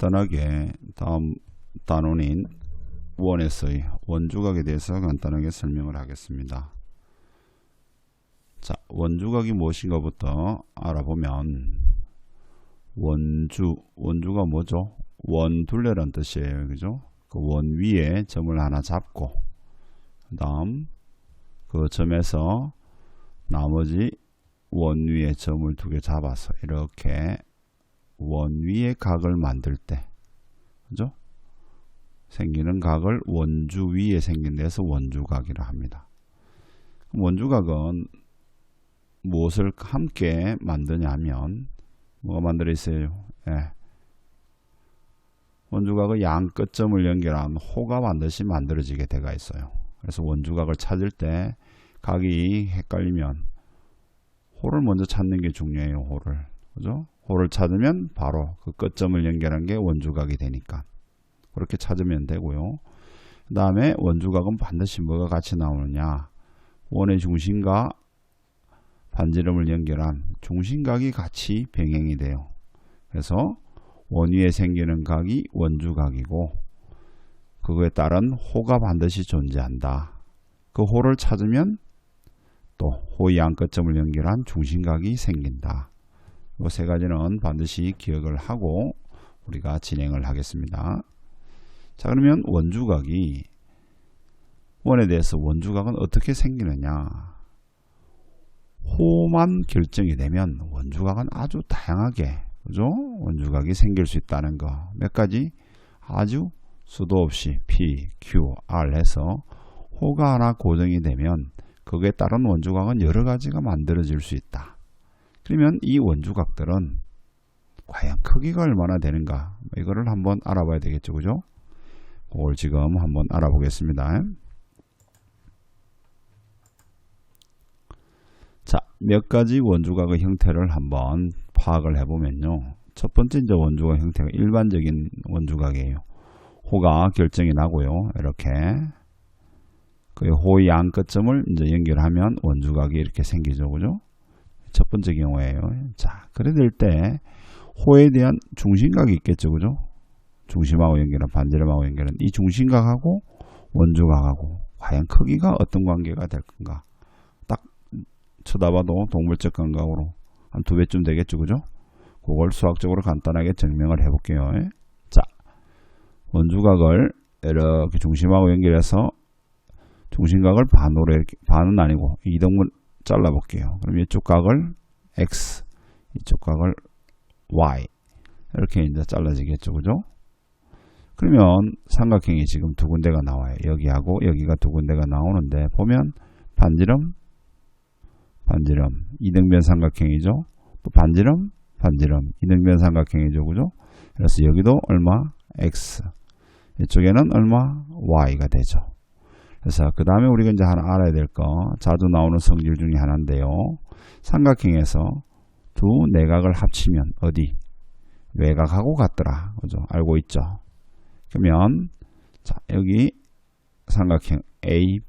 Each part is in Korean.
간단하게 다음 단원인 원에서의 원주각에 대해서 간단하게 설명을 하겠습니다. 자, 원주각이 무엇인가부터 알아보면 원주, 원주가 뭐죠? 원둘레란 뜻이에요. 그죠? 그 원 위에 점을 하나 잡고 그 다음 그 점에서 나머지 원 위에 점을 두 개 잡아서 이렇게 원 위에 각을 만들 때 그죠? 생기는 각을 원주 위에 생긴 데서 원주각이라 합니다. 원주각은 무엇을 함께 만드냐면 뭐가 만들어 있어요? 예. 원주각의 양 끝점을 연결한 호가 반드시 만들어지게 되어 있어요. 그래서 원주각을 찾을 때 각이 헷갈리면 호를 먼저 찾는 게 중요해요. 호를. 그죠? 호를 찾으면 바로 그 끝점을 연결한 게 원주각이 되니까 그렇게 찾으면 되고요. 그 다음에 원주각은 반드시 뭐가 같이 나오느냐 원의 중심과 반지름을 연결한 중심각이 같이 병행이 돼요. 그래서 원 위에 생기는 각이 원주각이고 그거에 따른 호가 반드시 존재한다. 그 호를 찾으면 또 호의 양끝점을 연결한 중심각이 생긴다. 이세 가지는 반드시 기억을 하고 우리가 진행을 하겠습니다. 자 그러면 원주각이 원에 대해서 원주각은 어떻게 생기느냐 호만 결정이 되면 원주각은 아주 다양하게 그죠? 원주각이 생길 수 있다는 거 몇 가지 아주 수도 없이 P, Q, R 해서 호가 하나 고정이 되면 거기에 따른 원주각은 여러 가지가 만들어질 수 있다. 그러면 이 원주각들은 과연 크기가 얼마나 되는가 이거를 한번 알아봐야 되겠죠. 그죠? 그걸 지금 한번 알아보겠습니다. 자, 몇 가지 원주각의 형태를 한번 파악을 해보면요. 첫 번째 이제 원주각 형태가 일반적인 원주각이에요. 호가 결정이 나고요. 이렇게 그 호의 양 끝점을 이제 연결하면 원주각이 이렇게 생기죠. 그죠? 첫 번째 경우에요. 자, 그래 될 때 호에 대한 중심각이 있겠죠. 그죠? 중심하고 연결한 반지름하고 연결한 이 중심각하고 원주각하고 과연 크기가 어떤 관계가 될 건가? 딱 쳐다봐도 동물적 감각으로 한 두 배쯤 되겠죠. 그죠? 그걸 수학적으로 간단하게 증명을 해 볼게요. 자, 원주각을 이렇게 중심하고 연결해서 중심각을 반으로 이렇게 반은 아니고 이등분 잘라 볼게요. 그럼 이쪽 각을 x, 이쪽 각을 y 이렇게 이제 잘라지겠죠, 그죠? 그러면 삼각형이 지금 두 군데가 나와요. 여기하고 여기가 두 군데가 나오는데 보면 반지름, 반지름, 이등변 삼각형이죠. 또 반지름, 반지름, 이등변 삼각형이죠, 그죠? 그래서 여기도 얼마? x, 이쪽에는 얼마? y가 되죠. 그래서 그 다음에 우리가 이제 하나 알아야 될 거 자주 나오는 성질 중에 하나인데요. 삼각형에서 두 내각을 합치면 어디? 외곽하고 같더라. 그죠? 알고 있죠? 그러면 자 여기 삼각형 A,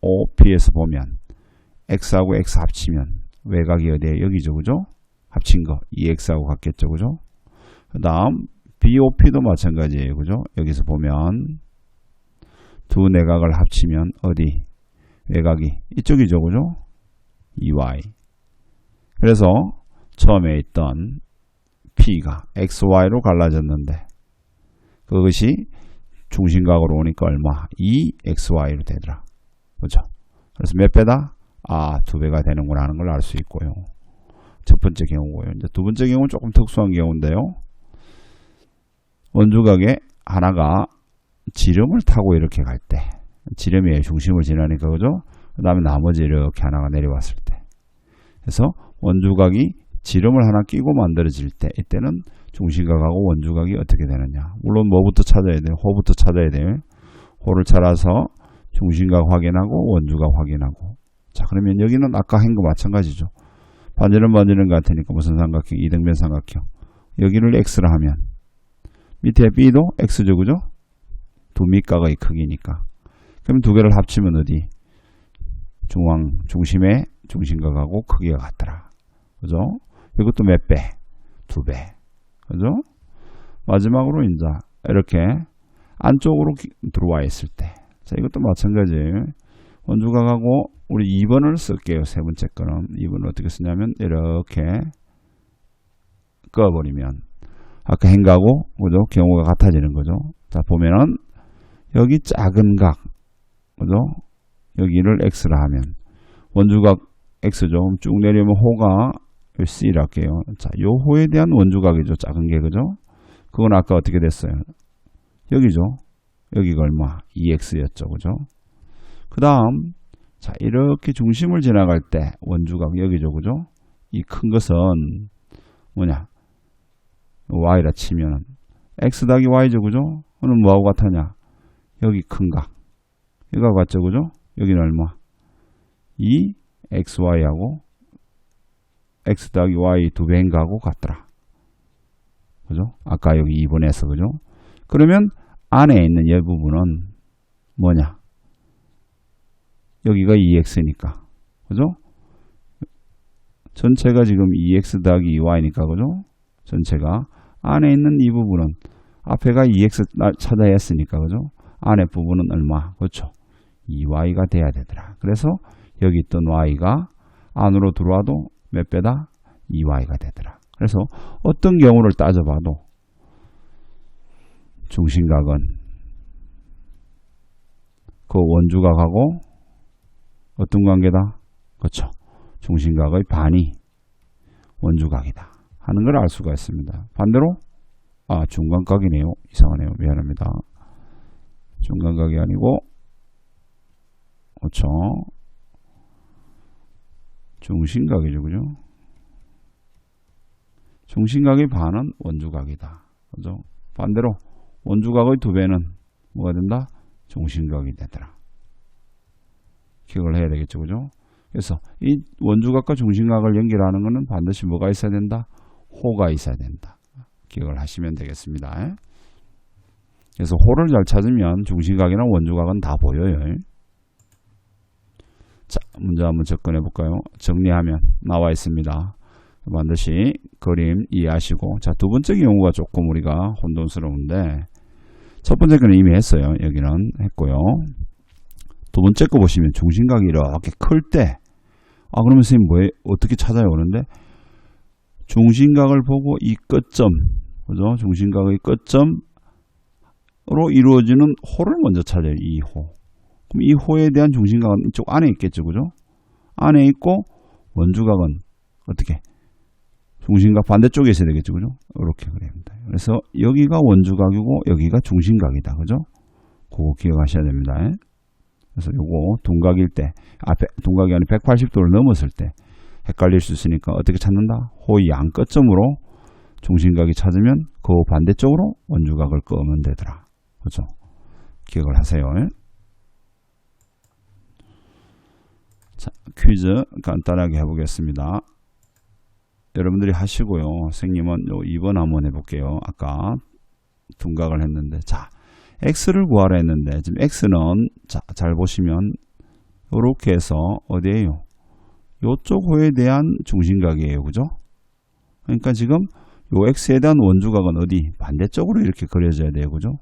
O, P에서 보면 X하고 X 합치면 외곽이 어디에 여기죠. 그죠? 합친 거 2X하고 같겠죠. 그죠? 그 다음 BOP도 마찬가지예요. 그죠? 여기서 보면 두 내각을 합치면 어디? 외곽이 이쪽이죠. 그죠? EY. 그래서 처음에 있던 P가 XY로 갈라졌는데 그것이 중심각으로 오니까 얼마? 2XY로 되더라. 그죠? 그래서 몇 배다? 아, 두 배가 되는구나 하는 걸 알 수 있고요. 첫 번째 경우고요. 이제 두 번째 경우는 조금 특수한 경우인데요. 원주각에 하나가 지름을 타고 이렇게 갈 때, 지름의 중심을 지나니까 그죠? 그 다음에 나머지 이렇게 하나가 내려왔을 때. 그래서 원주각이 지름을 하나 끼고 만들어질 때, 이때는 중심각하고 원주각이 어떻게 되느냐. 물론 뭐부터 찾아야 돼요? 호부터 찾아야 돼요. 호를 찾아서 중심각 확인하고 원주각 확인하고. 자, 그러면 여기는 아까 한 거 마찬가지죠. 반지름 반지름 같으니까 무슨 삼각형? 이등변 삼각형. 여기를 x라 하면 밑에 b도 x죠, 그죠? 두 밑각의 크기니까. 그럼 두 개를 합치면 어디? 중앙, 중심의 중심각하고 크기가 같더라. 그죠? 이것도 몇 배? 두 배. 그죠? 마지막으로 이제 이렇게 안쪽으로 기- 들어와 있을 때. 자, 이것도 마찬가지. 원주각하고 우리 2번을 쓸게요. 세 번째 거는. 2번을 어떻게 쓰냐면 이렇게 꺼버리면 아까 행가고 그죠? 경우가 같아지는 거죠. 자, 보면은 여기 작은 각 그죠? 여기를 x라 하면 원주각 x죠. 쭉 내려오면 호가 C라 할게요. 자, 요 호에 대한 원주각이죠. 작은 게 그죠? 그건 아까 어떻게 됐어요? 여기죠. 여기가 얼마? 2x였죠. 그죠? 그 다음 자 이렇게 중심을 지나갈 때 원주각 여기죠. 그죠? 이 큰 것은 뭐냐? y라 치면은 x 더하기 y죠. 그죠? 그는 뭐하고 같았냐? 여기 큰 각. 이거 같죠. 그죠? 여기는 얼마? 2 xy하고 x 더하기 y 두 배인가하고 같더라. 그죠? 아까 여기 2번에서 그죠? 그러면 안에 있는 이 부분은 뭐냐? 여기가 2x니까. 그죠? 전체가 지금 2x 더하기 2y니까 그죠? 전체가 안에 있는 이 부분은 앞에가 2x 나- 찾아야 했으니까 그죠? 안에 부분은 얼마? 그렇죠? 2y가 돼야 되더라. 그래서 여기 있던 y가 안으로 들어와도 몇 배다? 2y가 되더라. 그래서 어떤 경우를 따져봐도 중심각은 그 원주각하고 어떤 관계다? 그렇죠. 중심각의 반이 원주각이다. 하는 걸 알 수가 있습니다. 반대로 아 중간각이네요. 이상하네요. 미안합니다. 중간각이 아니고 그렇죠. 중심각이죠. 그죠? 중심각의 반은 원주각이다. 그죠? 반대로 원주각의 두 배는 뭐가 된다? 중심각이 되더라. 기억을 해야 되겠죠. 그죠? 그래서 이 원주각과 중심각을 연결하는 것은 반드시 뭐가 있어야 된다? 호가 있어야 된다. 기억을 하시면 되겠습니다. 그래서 호를 잘 찾으면 중심각이나 원주각은 다 보여요. 자, 문제 한번 접근해 볼까요? 정리하면 나와 있습니다. 반드시 그림 이해하시고 자, 두 번째 경우가 조금 우리가 혼돈스러운데 첫 번째 거는 이미 했어요. 여기는 했고요. 두 번째 거 보시면 중심각이 이렇게 클 때, 아, 그러면 선생님 뭐에, 어떻게 찾아요? 그런데 중심각을 보고 이 끝점, 그죠? 중심각의 끝점으 로 이루어지는 호를 먼저 찾아요. 이 호. 그럼 이 호에 대한 중심각은 이쪽 안에 있겠죠. 그죠? 안에 있고 원주각은 어떻게? 중심각 반대쪽에 있어야 되겠죠. 그죠? 이렇게 그려야 됩니다. 그래서 여기가 원주각이고 여기가 중심각이다. 그죠? 그거 기억하셔야 됩니다. 그래서 요거 둔각일 때 앞에 둔각이 아니 180도를 넘었을 때 헷갈릴 수 있으니까 어떻게 찾는다? 호의 양 끝점으로 중심각이 찾으면 그 반대쪽으로 원주각을 끄면 되더라. 그죠? 기억을 하세요. 자, 퀴즈 간단하게 해보겠습니다. 여러분들이 하시고요. 선생님은 요 2번 한번 해볼게요. 아까 둔각을 했는데 자 x를 구하라 했는데 지금 x는 자, 잘 보시면 이렇게 해서 어디에요? 요쪽 호에 대한 중심각이에요. 그죠? 그러니까 지금 요 x에 대한 원주각은 어디? 반대쪽으로 이렇게 그려져야 돼요. 그죠?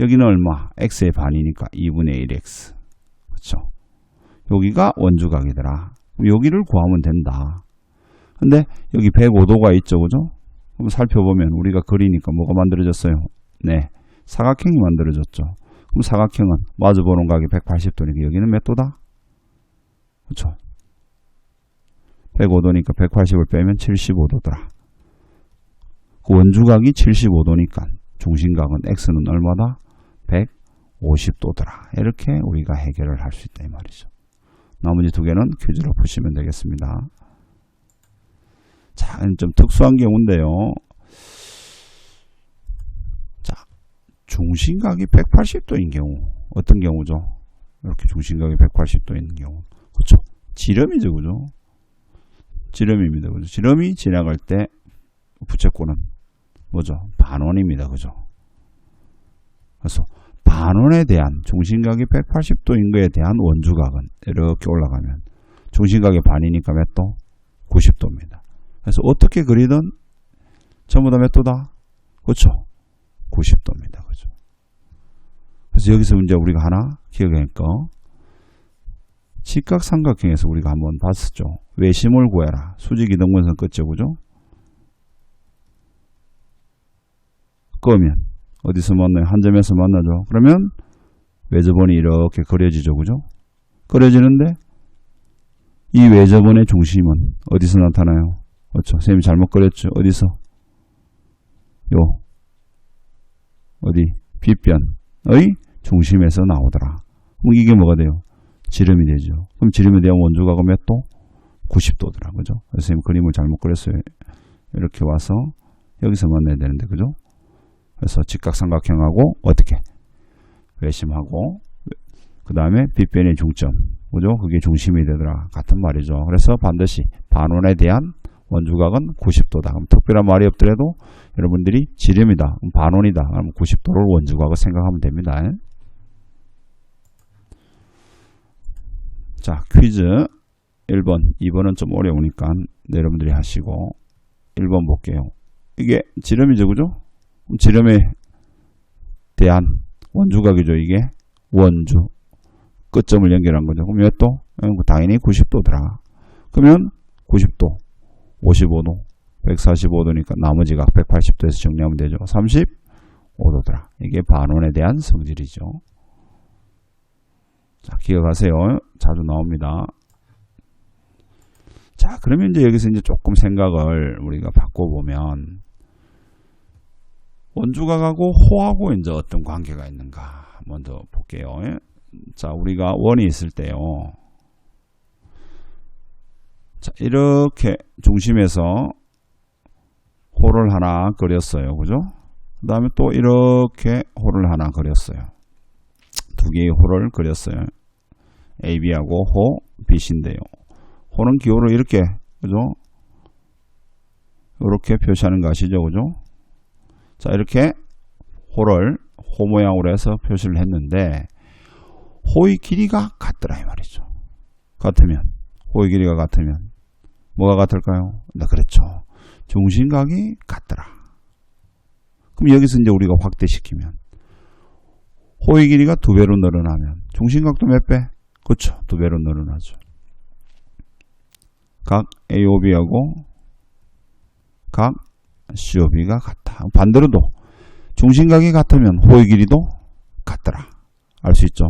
여기는 얼마? x의 반이니까 2분의 1x. 그렇죠? 여기가 원주각이더라. 여기를 구하면 된다. 근데 여기 105도가 있죠. 그죠? 그럼 살펴보면 우리가 그리니까 뭐가 만들어졌어요? 네. 사각형이 만들어졌죠. 그럼 사각형은 마주보는 각이 180도니까 여기는 몇 도다? 그렇죠. 105도니까 180을 빼면 75도더라. 그 원주각이 75도니까 중심각은 x는 얼마다? 150도더라. 이렇게 우리가 해결을 할 수 있다 이 말이죠. 나머지 두 개는 퀴즈로 푸시면 되겠습니다. 자, 좀 특수한 경우인데요. 자, 중심각이 180도인 경우 어떤 경우죠? 이렇게 중심각이 180도인 경우 그렇죠? 지름이죠, 그죠? 지름입니다, 그죠? 지름이 지나갈 때 부채꼴은 뭐죠? 반원입니다, 그죠? 그래서 반원에 대한 중심각이 180도인 거에 대한 원주각은 이렇게 올라가면 중심각의 반이니까 몇 도? 90도입니다. 그래서 어떻게 그리든 전부 다 몇 도다? 그렇죠? 90도입니다. 그죠? 그래서 여기서 문제 우리가 하나 거 직각삼각형에서 우리가 한번 봤었죠. 외심을 구해라. 수직 이동근선 끝죠. 그죠? 그러면 어디서 만나요? 한 점에서 만나죠. 그러면 외접원이 이렇게 그려지죠. 그죠? 그려지는데 이 외접원의 중심은 어디서 나타나요? 그렇죠. 선생님이 잘못 그렸죠. 어디서? 요 어디? 빗변의 중심에서 나오더라. 그럼 이게 뭐가 돼요? 지름이 되죠. 그럼 지름에 대한 원주각은 몇 도? 90도더라. 그죠? 선생님 그림을 잘못 그렸어요. 이렇게 와서 여기서 만나야 되는데 그죠? 그래서 직각삼각형하고 어떻게? 외심하고 그 다음에 빗변의 중점 그죠? 그게 중심이 되더라. 같은 말이죠. 그래서 반드시 반원에 대한 원주각은 90도다. 그럼 특별한 말이 없더라도 여러분들이 지름이다. 반원이다. 그럼 90도를 원주각을 생각하면 됩니다. 자, 퀴즈 1번, 2번은 좀 어려우니까 여러분들이 하시고 1번 볼게요. 이게 지름이죠, 그죠? 지름에 대한 원주각이죠, 이게 원주 끝점을 연결한 거죠. 그럼 몇 도? 당연히 90도더라. 그러면 90도, 55도, 145도니까 나머지 각 180도에서 정리하면 되죠. 35도더라. 이게 반원에 대한 성질이죠. 자, 기억하세요. 자주 나옵니다. 자, 그러면 이제 여기서 이제 조금 생각을 우리가 바꿔보면 원주각하고 호하고 이제 어떤 관계가 있는가 먼저 볼게요. 자, 우리가 원이 있을 때요. 자, 이렇게 중심에서 호를 하나 그렸어요. 그죠? 그 다음에 또 이렇게 호를 하나 그렸어요. 두 개의 호를 그렸어요. AB하고 호, BC인데요. 호는 기호로 이렇게, 그죠? 이렇게 표시하는 거 아시죠? 그죠? 자, 이렇게 호를 호 모양으로 해서 표시를 했는데, 호의 길이가 같더라, 이 말이죠. 같으면, 호의 길이가 같으면, 뭐가 같을까요? 네, 그렇죠. 중심각이 같더라. 그럼 여기서 이제 우리가 확대시키면, 호의 길이가 두 배로 늘어나면, 중심각도 몇 배? 그렇죠. 두 배로 늘어나죠. 각 AOB하고 각 COB가 같다. 반대로도 중심각이 같으면 호의 길이도 같더라. 알 수 있죠.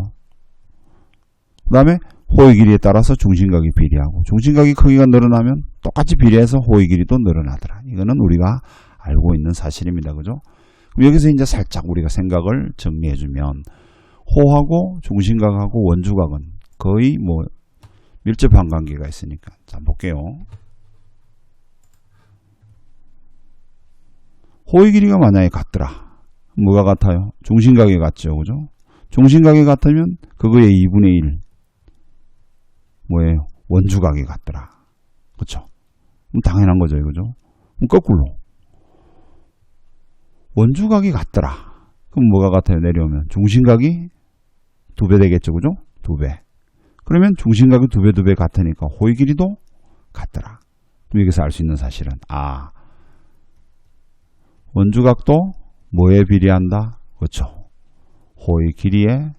그 다음에 호의 길이에 따라서 중심각이 비례하고 중심각이 크기가 늘어나면 똑같이 비례해서 호의 길이도 늘어나더라. 이거는 우리가 알고 있는 사실입니다. 그죠? 그럼 여기서 이제 살짝 우리가 생각을 정리해주면 호하고 중심각하고 원주각은 거의 뭐 밀접한 관계가 있으니까 자 볼게요. 호의 길이가 만약에 같더라. 뭐가 같아요? 중심각이 같죠. 그죠? 중심각이 같으면 그거의 2분의 1 뭐예요? 원주각이 같더라. 그렇죠? 당연한 거죠. 그죠? 거꾸로 원주각이 같더라. 그럼 뭐가 같아요? 내려오면 중심각이 두 배 되겠죠. 그죠? 두 배. 그러면 중심각이 두 배 두 배 같으니까 호의 길이도 같더라. 그럼 여기서 알 수 있는 사실은 아 원주각도 뭐에 비례한다? 그렇죠. 호의 길이에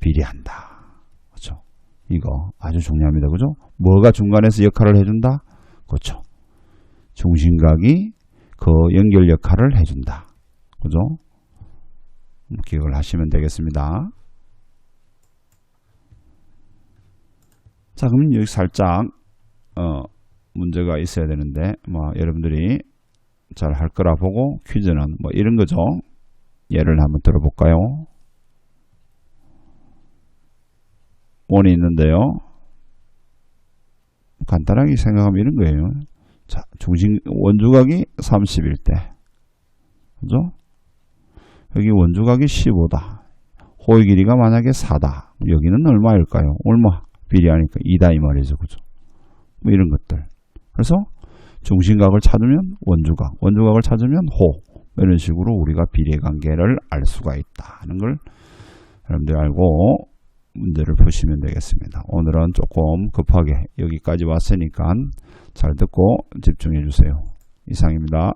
비례한다. 그렇죠. 이거 아주 중요합니다. 그죠? 뭐가 중간에서 역할을 해준다? 그렇죠. 중심각이 그 연결 역할을 해준다. 그죠? 기억을 하시면 되겠습니다. 자, 그럼 여기 살짝 어, 문제가 있어야 되는데 뭐 여러분들이 잘 할 거라 보고 퀴즈는 뭐 이런 거죠. 예를 한번 들어볼까요? 원이 있는데요. 간단하게 생각하면 이런 거예요. 자, 중심 원주각이 31대. 그죠? 여기 원주각이 15다. 호의 길이가 만약에 4다. 여기는 얼마일까요? 얼마? 비례하니까 2다 이 말이죠. 그죠? 뭐 이런 것들. 그래서 중심각을 찾으면 원주각, 원주각을 찾으면 호. 이런 식으로 우리가 비례관계를 알 수가 있다는 걸 여러분들 알고 문제를 푸시면 되겠습니다. 오늘은 조금 급하게 여기까지 왔으니까 잘 듣고 집중해 주세요. 이상입니다.